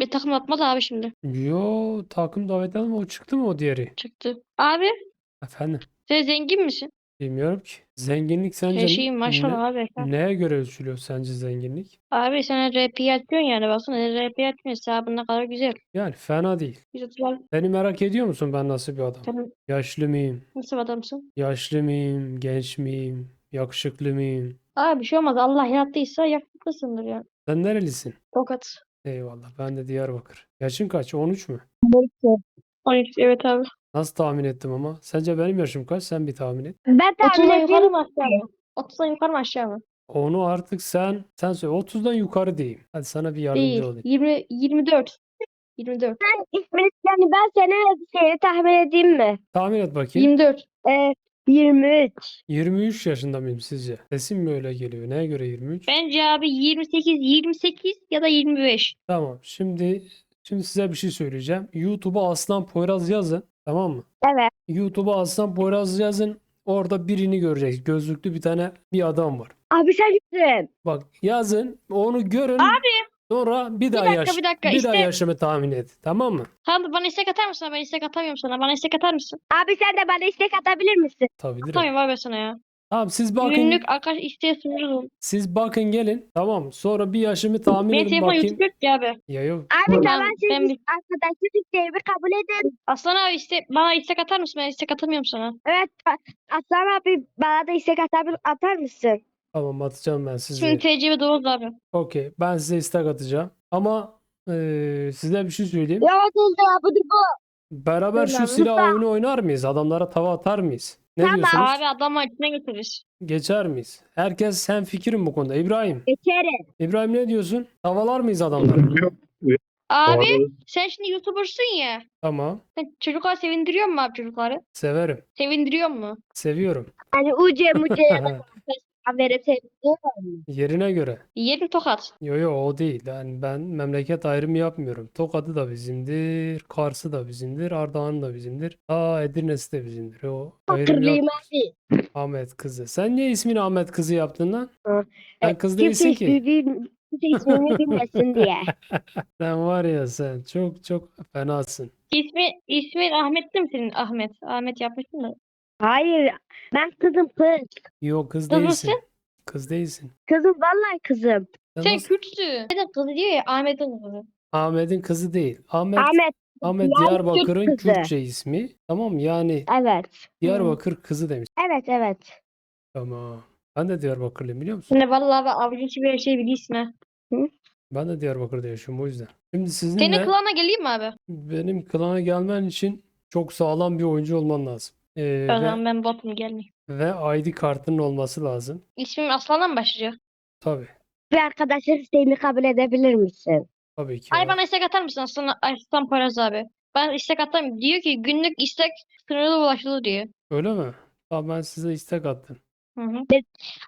Bir takım atmadı abi şimdi. Yo takım davet ama o çıktı mı o diğeri? Çıktı. Abi Efendim sen zengin misin? bilmiyorum ki. Zenginlik sence Her şeyin maşallah ne- abi. neye göre ölçülüyor sence zenginlik? Abi sen RP atıyorsun yani baksana RP atmıyor hesabın ne kadar güzel. Yani fena değil. Biz oturan Beni merak ediyor musun ben nasıl bir adam? sen Yaşlı mıyım? nasıl bir adamsın? Yaşlı mıyım? Genç miyim? Yakışıklı mıyım? Abi bir şey olmaz Allah yarattıysa yakışıklısındır ya. Sen nerelisin? Tokat. Eyvallah. Ben de Diyarbakır. Yaşın kaç? 13 mü? 13 evet abi. Nasıl tahmin ettim ama? Sence benim yaşım kaç? Sen bir tahmin et. Ben 30'dan tahmin yukarı edeyim. mı aşağı mı? 30'dan yukarı mı aşağı mı? Onu artık sen sen söyle. 30'dan yukarı diyeyim. Hadi sana bir yardımcı Değil. olayım. 20, 24. 24. İsmini yani ben sana şeyi tahmin edeyim mi? Tahmin et bakayım. 24. Ee, 23. 23 yaşında mıyım sizce? Sesim mi öyle geliyor? Neye göre 23? Bence abi 28, 28 ya da 25. Tamam. Şimdi şimdi size bir şey söyleyeceğim. YouTube'a Aslan Poyraz yazın. Tamam mı? Evet. YouTube'a Aslan Poyraz yazın. Orada birini göreceksiniz. Gözlüklü bir tane bir adam var. Abi sen kimsin? Bak yazın. Onu görün. Sonra bir daha dakika, yaş bir dakika. bir daha İşte- yaşımı tahmin et. Tamam mı? Tamam bana istek atar mısın? Ben istek atamıyorum sana. Bana istek atar mısın? Abi sen de bana istek atabilir misin? Tabii direkt. Atamıyorum abi sana ya. Tamam siz bakın. Günlük arkadaş isteğe sunuyoruz. Siz bakın gelin. Tamam. Sonra bir yaşımı tahmin Benim edin telefon bakayım. YouTube yok ki abi. Ya yok. Abi Tamam, tamam siz ben bir- arkadaşlık isteğimi kabul edin. Aslan abi iste bana istek atar mısın? Ben istek atamıyorum sana. Evet. Aslan abi bana da istek atabil atar mısın? Tamam atacağım ben size. Şimdi TC ve Doğuz abi. Okey. Ben size istek atacağım. Ama eee size bir şey söyleyeyim. Ya oldu ya bu bu. Beraber şu abi. silah oyunu oynar mıyız? Adamlara tava atar mıyız? Ne Tamam. diyorsunuz? Abi adamı içine götürürüz. Geçer miyiz? Herkes hem fikrim bu konuda. İbrahim. Geçerim. İbrahim ne diyorsun? Tavalar mıyız adamları? Abi Doğru. sen şimdi YouTuber'sın ya. Tamam. Sen çocuklar sevindiriyor mu abi çocukları? Severim. Sevindiriyor mu? Seviyorum. Hani uce muce sevdim. Yerine göre. Yedim tokat. Yo yo o değil. Yani ben memleket ayrımı yapmıyorum. Tokat'ı da bizimdir. Kars'ı da bizimdir. Ardahan'ı da bizimdir. Aa Edirne'si de bizimdir. O ayrım Hatırlayayım yok. abi. Ahmet kızı. Sen niye ismini Ahmet kızı yaptın lan? Hı. Sen kız Kimse değilsin ki. ismini, kimse ismini bilmesin diye. Sen var ya sen çok çok fenasın. İsmi, ismin Ahmet değil mi senin? Ahmet. Ahmet yapmışsın da. Hayır. Ben kızım kız. Yok kız Kız değilsin. mısın? Kız değilsin. Kızım vallahi kızım. Sen Sen nasıl- Kürtsün. Neden kızı diyor ya Ahmet'in kızı. Ahmet'in kızı değil. Ahmet Ahmet. Ahmet Diyarbakır'ın Kürt kızı. Kürtçe ismi. Tamam? Yani Evet. Diyarbakır kızı demiş. Evet evet. Tamam. Ben de Diyarbakırlıyım biliyor musun? De vallahi bak avucun içi bir şey biliyorsun ha. Ben de Diyarbakır'da yaşıyorum o yüzden. Şimdi Senin sizinle klana geleyim mi abi? benim klana gelmen için çok sağlam bir oyuncu olman lazım. Ee, O ve, zaman ben botum gelmeyeyim. ve ID kartının olması lazım. İsmim Aslan'dan mı başlayacak? Tabii. Bir arkadaşlık isteğimi kabul edebilir misin? Tabii ki. Ay bana istek atar mısın Aslan, Aslan Paraz abi? Ben istek atarım. Diyor ki günlük istek sınırlı ulaşılır diyor. Öyle mi? Tamam ben size istek attım. Hı hı.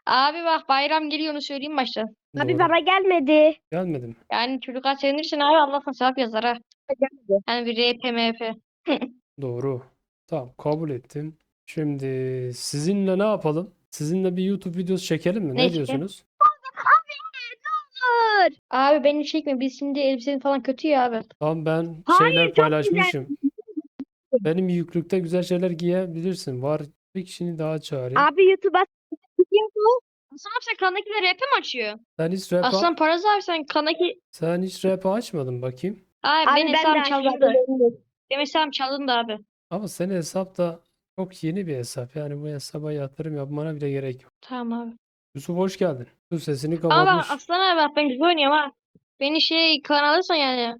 Abi bak bayram geliyor onu söyleyeyim başta. Abi bana gelmedi. Gelmedi mi? Yani çocuklar sevinirsin abi Allah sana sevap yazar ha. Gelmedi. Yani bir RP MF. Doğru. Tamam kabul ettim. Şimdi sizinle ne yapalım? Sizinle bir YouTube videosu çekelim mi? Ne Ne çekelim? diyorsunuz? Dur. Abi beni çekme biz şimdi elbisenin falan kötü ya abi. Tamam ben Hayır, şeyler çok güzel. paylaşmışım. Benim yüklükte güzel şeyler giyebilirsin. Var bir kişini daha çağırayım. Abi YouTube'a Aslan abi sen kandakiler RP mi açıyor? Sen hiç rap, Aslan Paraz abi sen kandaki... sen hiç rap açmadın bakayım. Abi, Abi benim ben de hesabım çalındı. açmadım. Benim hesabım çalındı abi. Ama senin hesap da çok yeni bir hesap. Yani bu hesaba yatırım yapmana bile gerek yok. Tamam abi. Yusuf hoş geldin. Yusuf sesini Ama kapatmış. Aslan abi bak ben güzel oynuyorum ha. Beni şey alırsan yani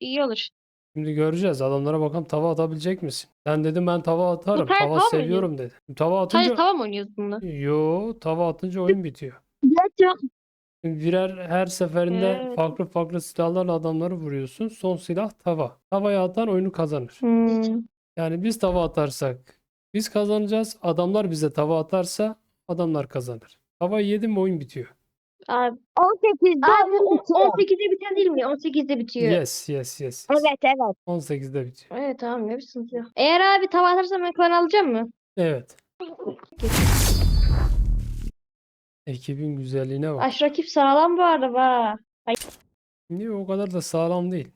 iyi olur. Şimdi göreceğiz. Adamlara bakalım tava atabilecek misin? Sen dedim ben tava atarım. Tava tava mı seviyorum dedi. Tava Sadece atınca tava mı oynuyoruz bununla? yo tava atınca oyun bitiyor. Şimdi Birer her seferinde Evet. farklı farklı silahlarla adamları vuruyorsun. Son silah tava. Tavaya atan oyunu kazanır. Hmm. Yani biz tava atarsak biz kazanacağız. Adamlar bize tava atarsa adamlar kazanır. Tava yedim mi oyun bitiyor. Abi, 18'de abi o- bitiyor. 18'de biten değil mi? 18'de bitiyor. Yes yes yes. yes. Evet evet. 18'de bitiyor. Evet tamam ne bir sıkıntı yok. Eğer abi tava atarsan ben klan alacağım mı? Evet. Ekibin güzelliğine bak. Aş rakip sağlam bu arada. Niye o kadar da sağlam değil.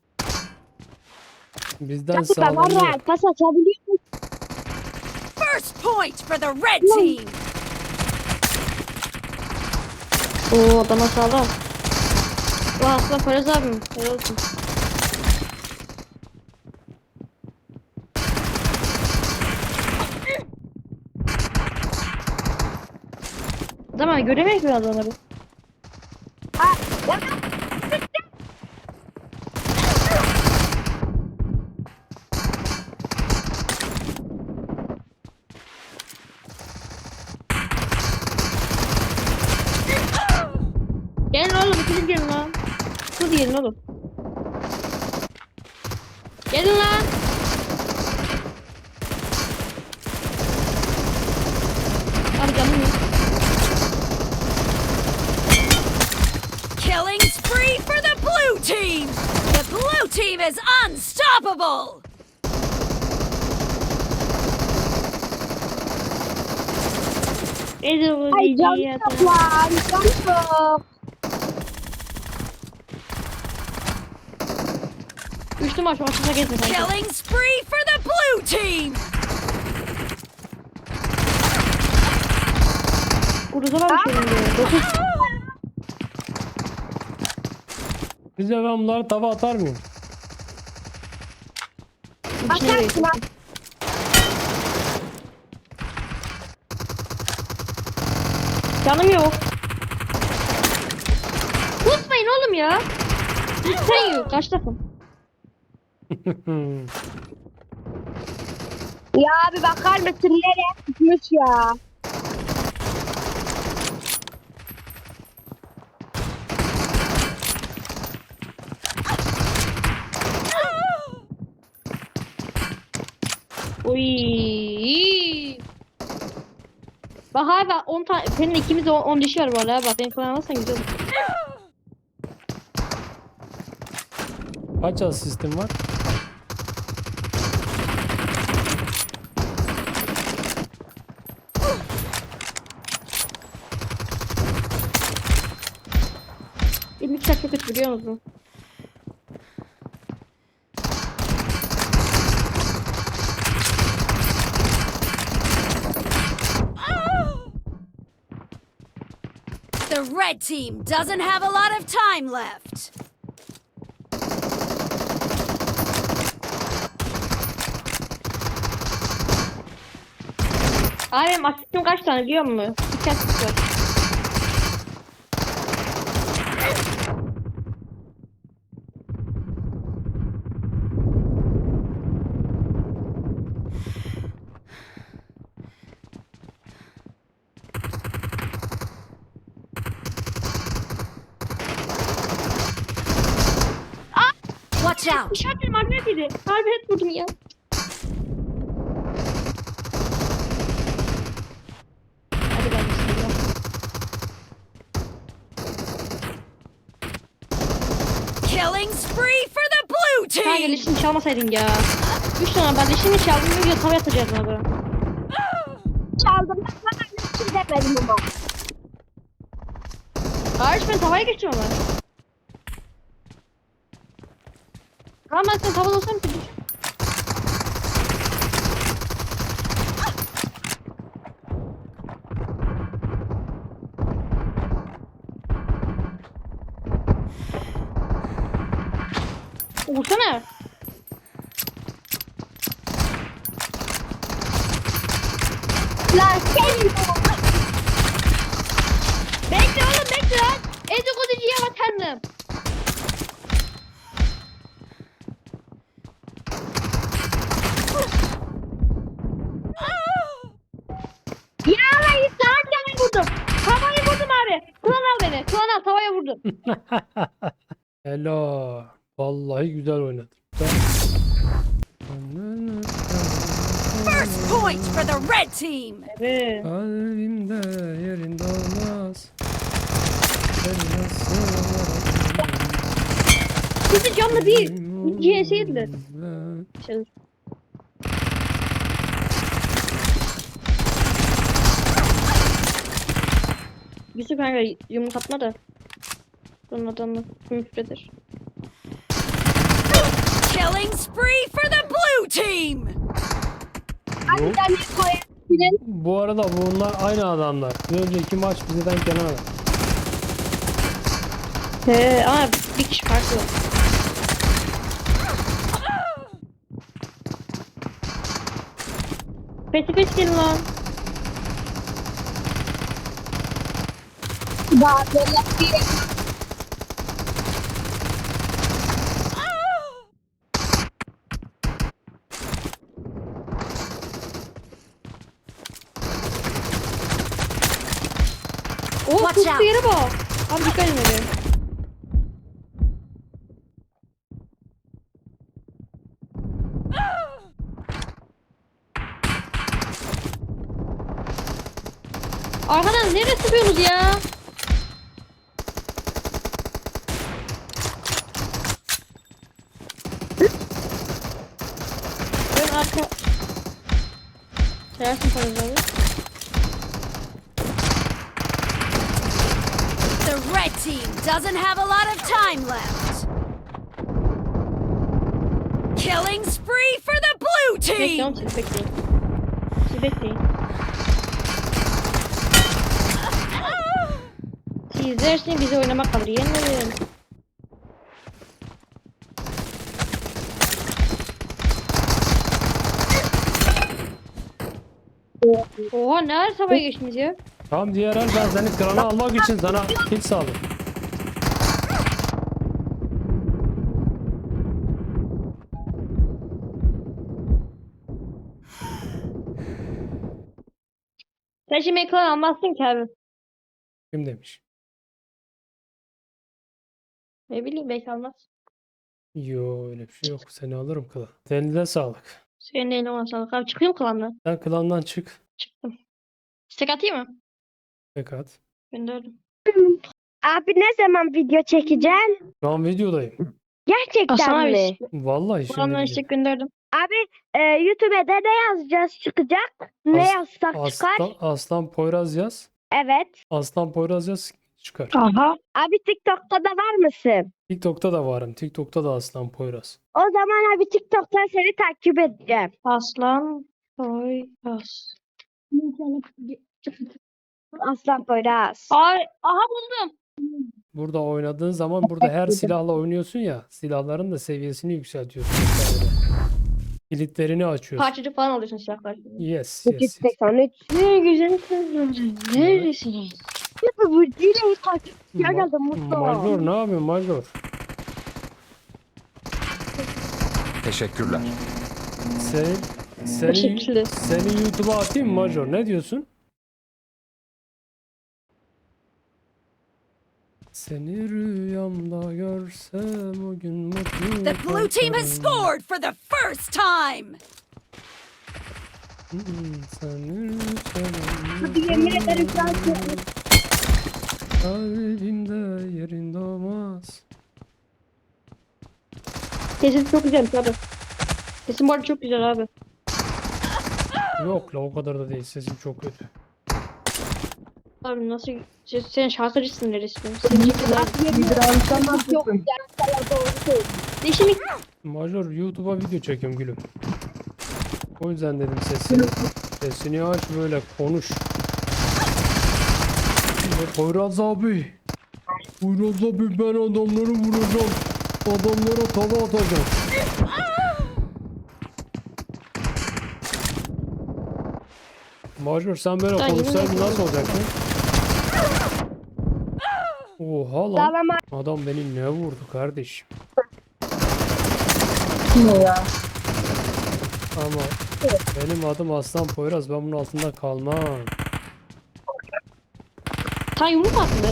Bizden ben var sağlanıyor. ya pas atabiliyor muyum? First point for the red team. Oo adama sağlam. Vah aslan Poyraz abim. Helal olsun. Zaman göremeyiz mi adamları Gelin oğlum ikiniz gelin lan. Kız gelin oğlum. Gelin lan. Abi canım yok. Killing spree for the blue team. The blue team is unstoppable. Edi o Ay canım diye yok lan. Canım yok. Üçlü maç maçına gezme kanka. Killing spree for the blue team. Burada var bir şey diyor. Dokuz. Bize ben bunları tava atar mıyım? Atarsın ha. Canım yok. Tutmayın oğlum ya. Lütfen yok. Kaç takım? Ya abi bakar mısın nereye gitmiş ya? Oy. Bak abi 10 tane senin ikimiz 10 dişi var bu arada bak beni kullanmazsan güzel olur. Kaç asistim var? Benim iki çok kötü biliyor musun? The red team doesn't have a lot of time left. Abi asistim kaç tane biliyor musun? İki asist var. Watch out. Elim harbi et vurdum ya. Hadi ben. Killing spree for the blue Kanka team. leşini çalmasaydın ya. Üç tane ben leşini çaldım ya tava yatacaktım abi. Çaldım ben için demedim ama. Hayır ben tavaya geçtim ama. Tamam ben sen tavada olsam ki. Vursana. Lan senin Bekle oğlum bekle lan. Edikoducuya vatanım. Vallahi güzel oynadım. First point for the red team. Evet. Kalbimde yerinde olmaz. Sen nasıl Bizi canlı değil. CS yediler. Ben- Şey, Yusuf kanka yumruk atma da. Sonra adamı küfredir. Killing spree for the blue team. Bu arada bunlar aynı adamlar. Bir önceki maç bize denk gelen. Ee, ama bir kişi farklı. Peki peki gelin lan. Daha böyle bir Oo Watch tuttu out. yere bak. Abi dikkat edin. Arkadan nereye sıkıyorsunuz ya? Ben arka... Seversin Fariz abi. The red team doesn't have a lot of time left. Killing spree for the blue team! siz bekleyin. Siz bekleyin. Siz izlersiniz bizi oynamak kalır. Yenmeyin. Oha ne ara sabaya geçtiniz ya? Tamam diğer el ben seni krana almak için sana kill sağladım. Sen şimdi ekran almazsın ki abi. Kim demiş? Ne bileyim belki almaz. Yo öyle bir şey yok. Seni alırım klan. Elinize sağlık. Senin eline olan sağlık. Abi çıkıyor mu klandan? Sen klandan çık. Çıktım. Istek atayım mı? Tek at. Gönderdim. Abi ne zaman video çekeceksin? Şu an videodayım. Gerçekten Aslan mi? abi. Vallahi şimdi Klandan video. istek gönderdim. Abi e, YouTube'da ne yazacağız çıkacak? Ne As- yazsak çıkar? Aslan, Aslan Poyraz yaz. Evet. Aslan Poyraz yaz çıkar. Aha. Abi TikTok'ta da var mısın? TikTok'ta da varım. TikTok'ta da Aslan Poyraz. O zaman abi TikTok'tan seni takip edeceğim. Aslan. Oy. As. Aslan Poyraz. Ay, aha buldum. Burada oynadığın zaman burada her silahla oynuyorsun ya. Silahların da seviyesini yükseltiyorsun. Kilitlerini açıyorsun. Parçacık falan alıyorsun silahlar. Yes, yes, yes. 883. Ne güzel kızım. Neredesiniz? Ya bu dileği takip Ma- geldi mutlu. Major ne yapıyorsun Major? Teşekkürler. Seni, seni, Teşekkürler. seni YouTube'a atayım mı Major? Ne diyorsun? Seni rüyamda görsem o gün mutlu The blue team has scored for the first time! Seni Abi yemin ederim Kalbimde yerin doğmaz. Sesin çok güzelmiş abi. Sesin bu arada çok güzel abi. Yok la o kadar da değil sesim çok kötü. Abi nasıl... Sen, sen şarkıcısın resmen. Senin güzel. Yok yani sana doğru söylüyorum. Değişimi Major YouTube'a video çekiyorum gülüm. O yüzden dedim sesini. Sesini aç böyle konuş. Poyraz abi. Poyraz abi ben adamları vuracağım. Adamlara tava atacağım. Major sen böyle Ben yemin konuşsaydın nasıl olacaktı? Oha lan. Dağlama Adam beni ne vurdu kardeşim? Ama benim adım Aslan Poyraz. Ben bunun altında kalmam. Sen yumruk attın be?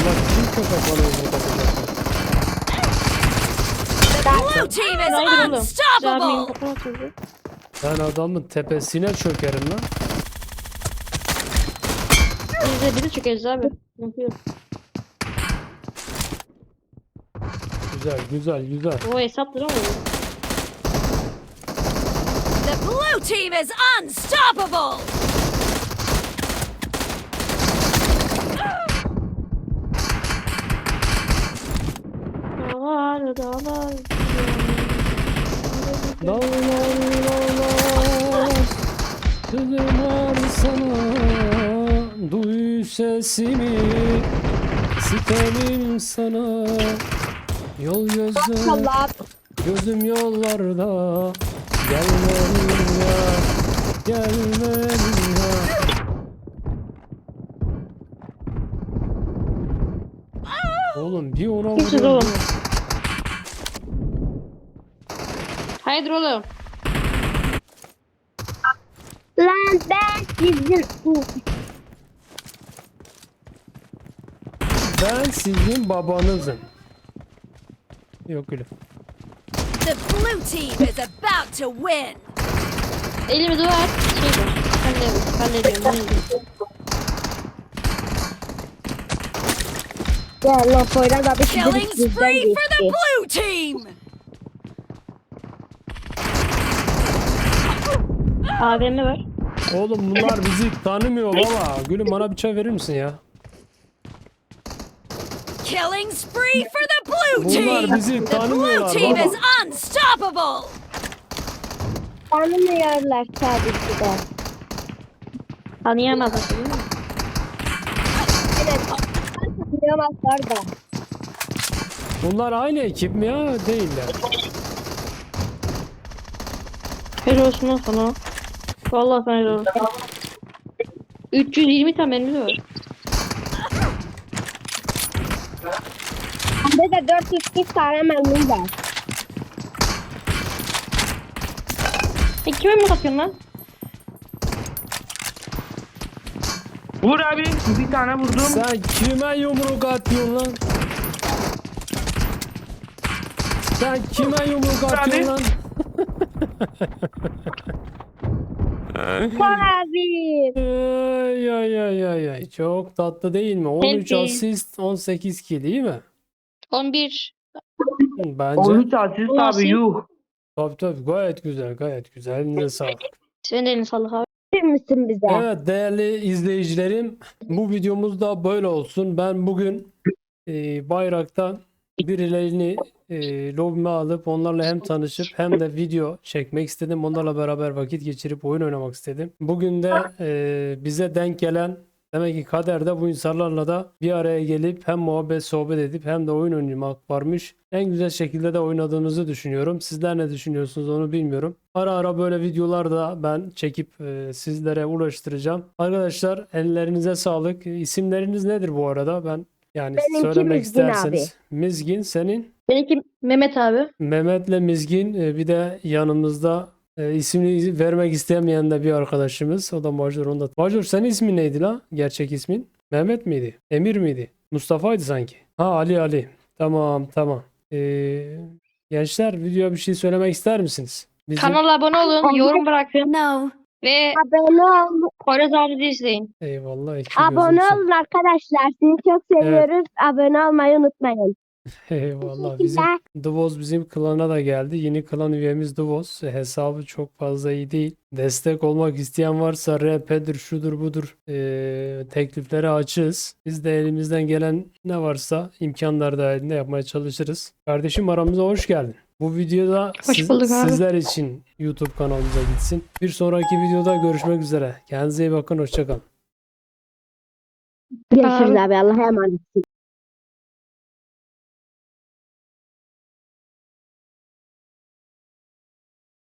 Bunlar kim köpek bana yumruk atacak? Blue team is unstoppable! Ben adamın tepesine çökerim lan. Biz de biri çökeriz abi. Güzel güzel güzel. O hesaplıyor ama. The blue team is unstoppable! Sesimi Sitemim sana Yol gözüm Allah. Gözüm yollarda Gelmem ya Gelmem ya Oğlum bir ona Kimsiz vuruyorum, oğlum. Haydi oğlum. Lan ben sizin Ben sizin babanızım. Yok öyle. The blue team is about to win. Elimi et. Şey var. Hallediyorum. Hallediyorum. hallediyorum. Gel lan Poyraz abi Killing sizin sizden spree for the geçti. blue team. AVM var. Oğlum bunlar bizi tanımıyor baba. Gülüm bana bir çay verir misin ya? Killing spree for the blue Bunlar team. bizi The blue tanımıyorlar team baba. is unstoppable. Tanımıyorlar tabii ki de. Mi? Evet. Tanıyamazlar da. Bunlar aynı ekip mi ya? Değiller. Helal olsun lan sana. Vallahi sana helal olsun. 320 tane mermimiz var. Bende de 400 tane mermim var. E kime mi atıyorsun lan? Vur abi. Bir tane vurdum. Sen kime yumruk atıyorsun lan? Sen kime yumruk atıyorsun lan? Abi. Ay ay ay ay ay. Çok tatlı değil mi? 13 Peki. asist 18 kill değil mi? 11. Bence 13 asist Nasıl? abi yuh. tabii tabii gayet güzel gayet güzel. Elinize sağlık. Senin de eline sağlık abi. Verir misin bize? Evet değerli izleyicilerim bu videomuz da böyle olsun. Ben bugün e, bayraktan birilerini e, lobime alıp onlarla hem tanışıp hem de video çekmek istedim. Onlarla beraber vakit geçirip oyun oynamak istedim. Bugün de e, bize denk gelen demek ki kaderde bu insanlarla da bir araya gelip hem muhabbet sohbet edip hem de oyun oynamak varmış. En güzel şekilde de oynadığımızı düşünüyorum. Sizler ne düşünüyorsunuz onu bilmiyorum. Ara ara böyle videolar da ben çekip e, sizlere ulaştıracağım. Arkadaşlar ellerinize sağlık. İsimleriniz nedir bu arada? Ben yani Benimki söylemek Mizgin abi. isterseniz. Mizgin senin. Benimki Mehmet abi. Mehmet'le Mizgin e, bir de yanımızda e, ismini vermek istemeyen de bir arkadaşımız. O da Major. Onda. Major senin ismin neydi la? Gerçek ismin? Mehmet miydi? Emir miydi? Mustafa'ydı sanki. Ha Ali Ali. Tamam tamam. Ee, gençler videoya bir şey söylemek ister misiniz? Bizim... Kanala abone olun. Yorum bırakın. No. Ve Abone ol. Poyraz abi de izleyin. Eyvallah. iki Abone gözüm olun arkadaşlar. Sizi çok seviyoruz. Abone olmayı unutmayın. Eyvallah. Bizim. Dvoz bizim klana da geldi. Yeni klan üyemiz Dvoz. Hesabı çok fazla iyi değil. Destek olmak isteyen varsa RP'dir, şudur budur eee tekliflere açığız. Biz de elimizden gelen ne varsa imkanlar dahilinde yapmaya çalışırız. Kardeşim aramıza hoş geldin. Bu videoda siz- sizler için YouTube kanalımıza gitsin. Bir sonraki videoda görüşmek üzere. Kendinize iyi bakın. Hoşçakalın. Görüşürüz abi. Allah'a emanet.